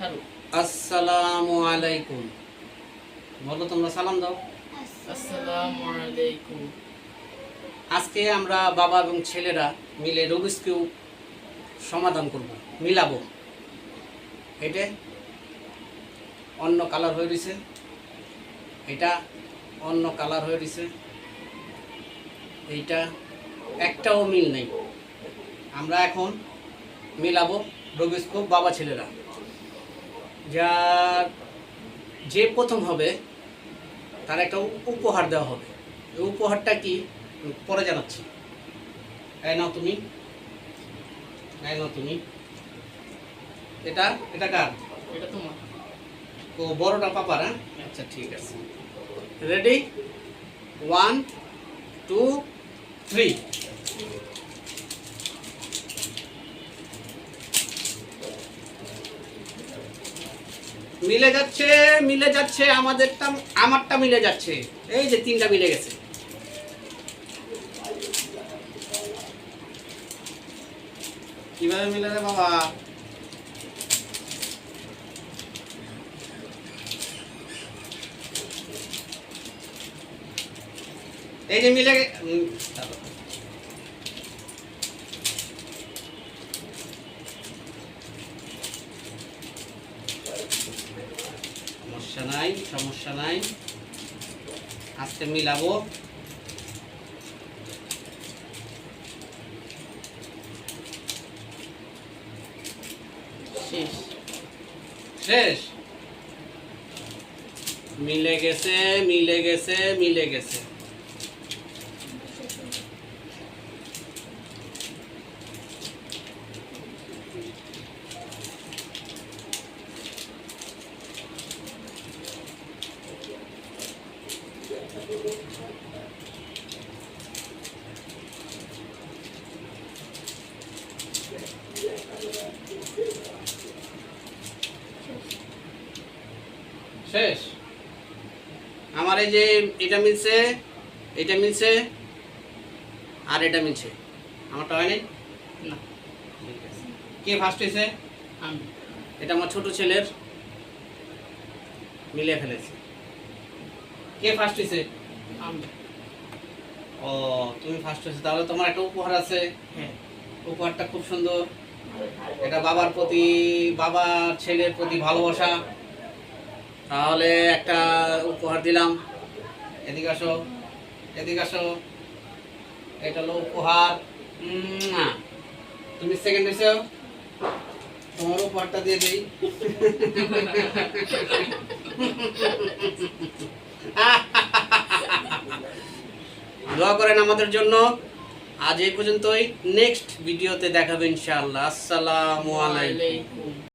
আসসালামু আলাইকুম। বলো তোমরা সালাম দাও। আসসালামু আলাইকুম। আজকে আমরা বাবা এবং ছেলেরা মিলে কিউব সমাধান করব মিলাবো। এটা অন্য কালার হয়ে রয়েছে। এটা অন্য কালার হয়ে রয়েছে। এইটা একটাও মিল নেই। আমরা এখন মিলাবো রুবিক্স কিউব বাবা ছেলেরা। যার যে প্রথম হবে তার একটা উপহার দেওয়া হবে। এই উপহারটা কি? পরে জানাচ্ছি। এই নাও তুমি। এই নাও তুমি। এটা এটা কার? এটা তোমার। ও বড়টা পাপার হ্যাঁ? আচ্ছা ঠিক আছে। রেডি ওয়ান টু থ্রি মিলে যাচ্ছে মিলে যাচ্ছে, আমাদেরটা, আমারটা মিলে যাচ্ছে। এই যে তিনটা মিলে গেছে। কীভাবে মিলে রে বাবা? এই যে মিলে সমস্যা নাই সমস্যা নাই। আজকে মিলাবো। শেষ। শেষ। মিলে গেছে মিলে গেছে মিলে গেছে। শেষ। আমার এই যে এটা মিলছে এটা মিলছে আর এটা মিলছে। আমারটা হয় নাই? না। কে ফার্স্ট হয়েছে? আমি। এটা আমার ছোট ছেলের মিলে ফেলেছে। কে ফার্স্ট হয়েছে? আমি। ও তুমি ফার্স্ট হয়েছে। তাহলে তোমার একটা উপহার আছে। হ্যাঁ। উপহারটা খুব সুন্দর। এটা বাবার প্রতি বাবার ছেলের প্রতি ভালোবাসা। তাহলে একটা উপহার দিলাম। এদিকে আসো এদিকে আসো। এটা হলো উপহার। তুমি সেকেন্ড এসো তোমার উপহারটা দিয়ে দিই। দোয়া করেন আমাদের জন্য। আজ এই পর্যন্তই। নেক্সট ভিডিওতে দেখাবে ইনশাআল্লাহ। আসসালামু আলাইকুম।